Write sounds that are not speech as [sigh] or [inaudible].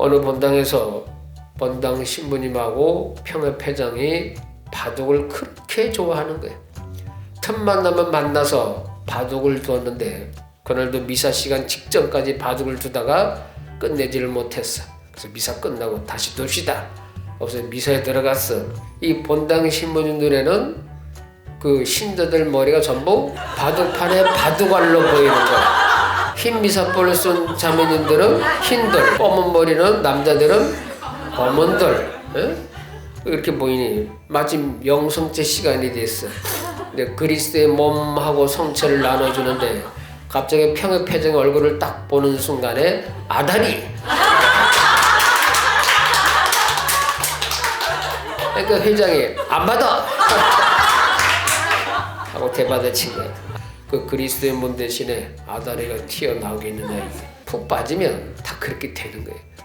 어느 본당에서 본당 신부님하고 평협회장이 바둑을 그렇게 좋아하는 거예요. 틈만 나면 만나서 바둑을 두었는데 그날도 미사 시간 직전까지 바둑을 두다가 끝내지를 못했어. 그래서 미사 끝나고 다시 둡시다. 그래서 미사에 들어갔어. 이 본당 신부님 눈에는 그 신자들 머리가 전부 바둑판에 바둑알로 보이는 거야. 흰 미사볼을 쓴 자매님들은 흰들, 검은 머리는 남자들은 검은들. 예? 이렇게 보이니 마침 영성제 시간이 됐어. 근데 그리스도의 몸하고 성체를 나눠주는데 갑자기 평협회장의 얼굴을 딱 보는 순간에 아다리. 그러니까 회장이 안 받아. [laughs] 하고 대받아친 거야. 그 그리스도의 몸 대신에 아다리가 튀어나오게 있느냐 푹 빠지면 다 그렇게 되는 거예요.